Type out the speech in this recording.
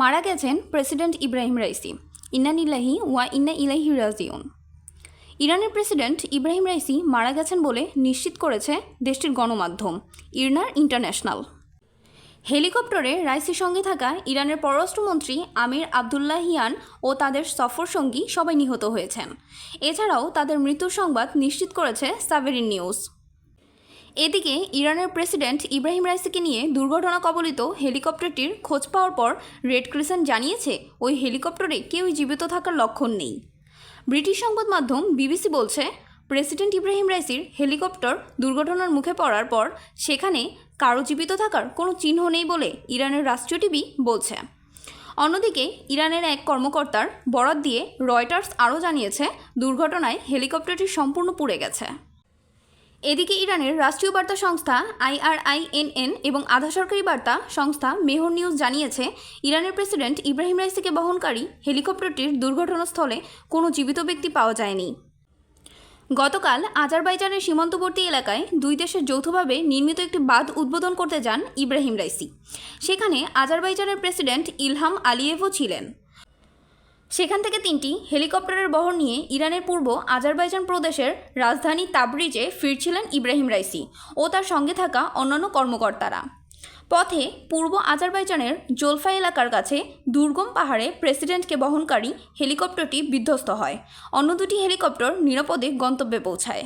মারা গেছেন president Ebrahim Raisi. ইন্নানিল্লাহি ওয়া ইন্না ইলাহি রাজিউন। ইরানের প্রেসিডেন্ট ইব্রাহিম রাইসি মারা গেছেন বলে নিশ্চিত করেছে দেশটির গণমাধ্যম, ইরনার ইন্টারন্যাশনাল। হেলিকপ্টারে রাইসির সঙ্গে থাকা ইরানের পররাষ্ট্রমন্ত্রী আমির আবদুল্লাহিয়ান ও তাদের সফর সঙ্গী সবাই নিহত হয়েছেন। এছাড়াও তাদের মৃত্যুর সংবাদ নিশ্চিত করেছে সাভেরিন নিউজ। এদিকে ইরানের প্রেসিডেন্ট ইব্রাহিম রাইসিকে নিয়ে দুর্ঘটনা কবলিত হেলিকপ্টারটির খোঁজ পাওয়ার পর রেড ক্রিসেন্ট জানিয়েছে, ওই হেলিকপ্টারে কেউই জীবিত থাকার লক্ষণ নেই। ব্রিটিশ সংবাদ মাধ্যম বিবিসি বলছে, প্রেসিডেন্ট ইব্রাহিম রাইসির হেলিকপ্টার দুর্ঘটনার মুখে পড়ার পর সেখানে কারও জীবিত থাকার কোনো চিহ্ন নেই বলে ইরানের রাষ্ট্রীয় টিভি বলছে। অন্যদিকে ইরানের এক কর্মকর্তার বরাত দিয়ে রয়টার্স আরও জানিয়েছে, দুর্ঘটনায় হেলিকপ্টারটি সম্পূর্ণ পুড়ে গেছে। এদিকে ইরানের রাষ্ট্রীয় বার্তা সংস্থা আইআরআইএনএন এবং আধা সরকারি বার্তা সংস্থা মেহর নিউজ জানিয়েছে, ইরানের প্রেসিডেন্ট ইব্রাহিম রাইসিকে বহনকারী হেলিকপ্টারটির দুর্ঘটনাস্থলে কোনো জীবিত ব্যক্তি পাওয়া যায়নি। গতকাল আজারবাইজানের সীমান্তবর্তী এলাকায় দুই দেশের যৌথভাবে নির্মিত একটি বাঁধ উদ্বোধন করতে যান ইব্রাহিম রাইসি। সেখানে আজারবাইজানের প্রেসিডেন্ট ইলহাম আলিয়েভও ছিলেন। সেখান থেকে তিনটি হেলিকপ্টারের বহর নিয়ে ইরানের পূর্ব আজারবাইজান প্রদেশের রাজধানী তাবরিজে ফিরছিলেন ইব্রাহিম রাইসি ও তার সঙ্গে থাকা অন্যান্য কর্মকর্তারা। পথে পূর্ব আজারবাইজানের জোলফা এলাকার কাছে দুর্গম পাহাড়ে প্রেসিডেন্টকে বহনকারী হেলিকপ্টারটি বিধ্বস্ত হয়। অন্য দুটি হেলিকপ্টার নিরাপদে গন্তব্যে পৌঁছায়।